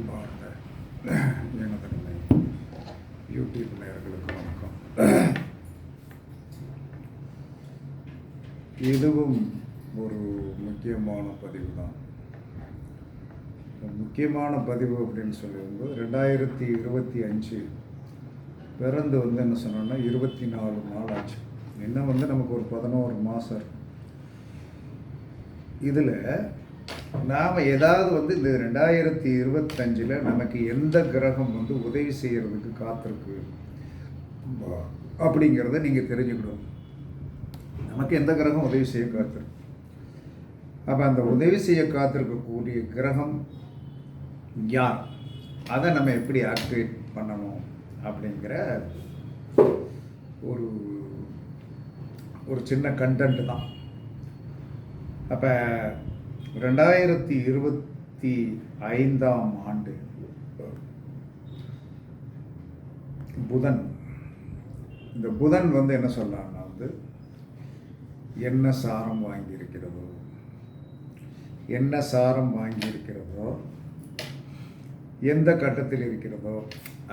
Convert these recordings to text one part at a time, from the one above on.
அன்பார்ந்த எனதன்மை யூடியூப் நேர்களுக்கு வணக்கம். இதுவும் ஒரு முக்கியமான பதிவு தான் முக்கியமான பதிவு அப்படின்னு சொல்லியிருந்தது ரெண்டாயிரத்தி இருபத்தி அஞ்சு பிறந்து வந்து என்ன சொன்னோன்னா இருபத்தி நாலு நாள் ஆச்சு. இன்னும் வந்து நமக்கு ஒரு பதினோரு மாதம் இதில் நாம் ஏதாவது வந்து இந்த ரெண்டாயிரத்தி இருபத்தஞ்சில் நமக்கு எந்த கிரகம் வந்து உதவி செய்கிறதுக்கு காத்திருக்கு? அப்படிங்கிறத நீங்கள் தெரிஞ்சுக்கணும். நமக்கு எந்த கிரகம் உதவி செய்ய காத்திருக்கு? அப்போ அந்த உதவி செய்ய காத்திருக்கக்கூடிய கிரகம் யார்? அதை நம்ம எப்படி ஆக்டிவேட் பண்ணணும் அப்படிங்கிற ஒரு ஒரு சின்ன கண்டென்ட் தான். அப்போ ரெண்டாயிரத்தி இருபத்தி ஐந்தாம் ஆண்டு புதன். இந்த புதன் வந்து என்ன சொல்லலாம்னா வந்து என்ன சாரம் வாங்கியிருக்கிறதோ என்ன சாரம் வாங்கியிருக்கிறதோ எந்த கட்டத்தில் இருக்கிறதோ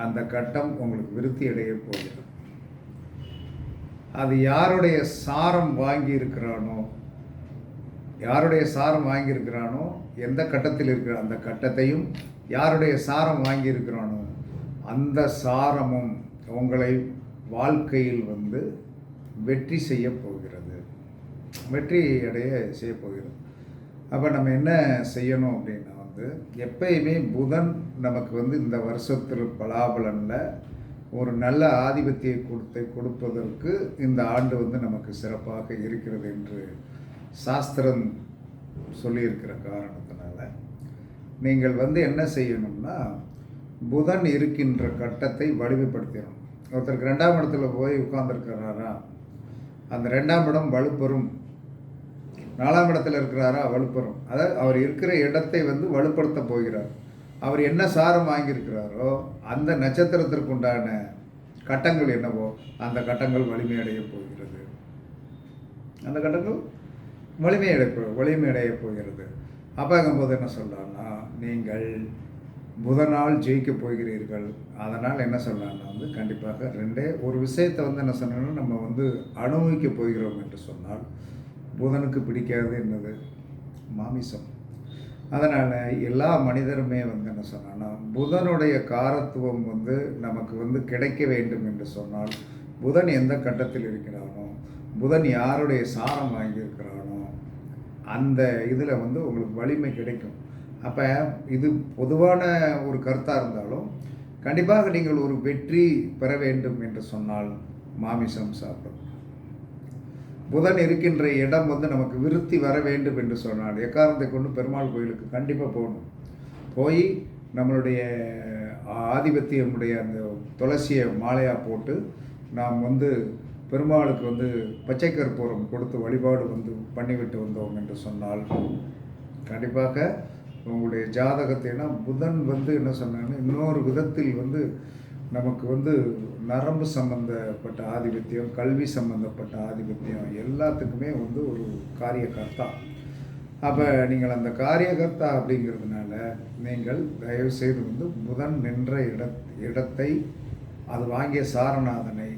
அந்த கட்டம் உங்களுக்கு விருத்தி அடைய போகிறது. அது யாருடைய சாரம் வாங்கி இருக்கிறானோ யாருடைய சாரம் வாங்கியிருக்கிறானோ எந்த கட்டத்தில் இருக்கிற அந்த கட்டத்தையும் யாருடைய சாரம் வாங்கியிருக்கிறானோ அந்த சாரமும் உங்களை வாழ்க்கையில் வந்து வெற்றி செய்ய போகிறது. வெற்றி அடைய செய்ய போகிறது. அப்போ நம்ம என்ன செய்யணும் அப்படின்னா வந்து எப்பயுமே புதன் நமக்கு வந்து இந்த வருஷத்தில் பலாபலனில் ஒரு நல்ல ஆதிபத்திய கொடுத்தை கொடுப்பதற்கு இந்த ஆண்டு வந்து நமக்கு சிறப்பாக இருக்கிறது என்று சாஸ்திரம் சொல்லியிருக்கிற காரணத்தினால நீங்கள் வந்து என்ன செய்யணும்னா புதன் இருக்கின்ற கட்டத்தை வலிமைப்படுத்திடணும் ஒருத்தருக்கு ரெண்டாம் இடத்துல போய் உட்கார்ந்துருக்கிறாரா? அந்த ரெண்டாம் இடம் வலுப்பெறும். நாலாம் இடத்துல இருக்கிறாரா? வலுப்பெறும். அதாவது அவர் இருக்கிற இடத்தை வந்து வலுப்படுத்த போகிறார். அவர் என்ன சாரம் வாங்கியிருக்கிறாரோ அந்த நட்சத்திரத்திற்கு உண்டான கட்டங்கள் என்னவோ அந்த கட்டங்கள் வலிமையடைய போகிறது. அந்த கட்டங்கள் வலிமையடை வலிமையடைய போகிறது. அப்பாங்கும்போது என்ன சொல்லலாம்னா நீங்கள் புதனால் ஜெயிக்க போகிறீர்கள். அதனால் என்ன சொல்லலாம்னா வந்து கண்டிப்பாக ரெண்டே ஒரு விஷயத்தை வந்து என்ன சொன்னோம்னா நம்ம வந்து அனுபவிக்க போகிறோம் என்று சொன்னால் புதனுக்கு பிடிக்காது என்னது? மாமிசம். அதனால் எல்லா மனிதருமே வந்து என்ன சொன்னான்னா புதனுடைய காரத்துவம் வந்து நமக்கு வந்து கிடைக்க வேண்டும் என்று சொன்னால் புதன் எந்த கட்டத்தில் இருக்கிறானோ புதன் யாருடைய சாரம் வாங்கியிருக்கிறானோ அந்த இதில் வந்து உங்களுக்கு வலிமை கிடைக்கும். அப்போ இது பொதுவான ஒரு கருத்தாக இருந்தாலும் கண்டிப்பாக நீங்கள் ஒரு வெற்றி பெற வேண்டும் என்று சொன்னால் மாமிசம் சாப்பிடும். புதன் இருக்கின்ற இடம் வந்து நமக்கு விருத்தி வர வேண்டும் என்று சொன்னால் எக்காரணத்தை கொண்டு பெருமாள் கோயிலுக்கு கண்டிப்பாக போகணும். போய் நம்மளுடைய ஆதிபத்தியமுடைய அந்த துளசியை மாலையாக போட்டு நாம் வந்து பெருமாளுக்கு வந்து பச்சை கற்பூரம் கொடுத்து வழிபாடு வந்து பண்ணிவிட்டு வந்தோம் என்று சொன்னால் கண்டிப்பாக உங்களுடைய ஜாதகத்தைனா புதன் வந்து என்ன சொன்னாங்கன்னா இன்னொரு விதத்தில் வந்து நமக்கு வந்து நரம்பு சம்பந்தப்பட்ட ஆதிபத்தியம் கல்வி சம்பந்தப்பட்ட ஆதிபத்தியம் எல்லாத்துக்குமே வந்து ஒரு காரியகர்த்தா. அப்போ நீங்கள் அந்த காரியகர்த்தா அப்படிங்கிறதுனால நீங்கள் தயவு செய்து வந்து புதன் நின்ற இட இடத்தை அது வாங்கிய சாரநாதனை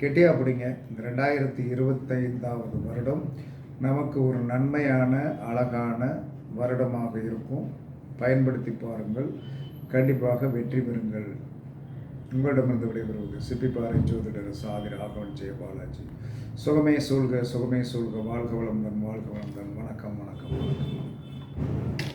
கெட்டியா பிடிங்க. இந்த ரெண்டாயிரத்தி இருபத்தைந்தாவது வருடம் நமக்கு ஒரு நன்மையான அழகான வருடமாக இருக்கும். பயன்படுத்தி பாருங்கள். கண்டிப்பாக வெற்றி பெறுங்கள். உங்களிடமிருந்து விடைபெறுவது சிப்பிப்பாறை ஜோதிடர் சாதி ராகவன் ஜெயபாலாஜி சுகமே சூழ்க சுகமே சூழ்க. வாழ்க வளமுடன் வாழ்க வளமுடன். வணக்கம் வணக்கம் வணக்கம் வணக்கம்.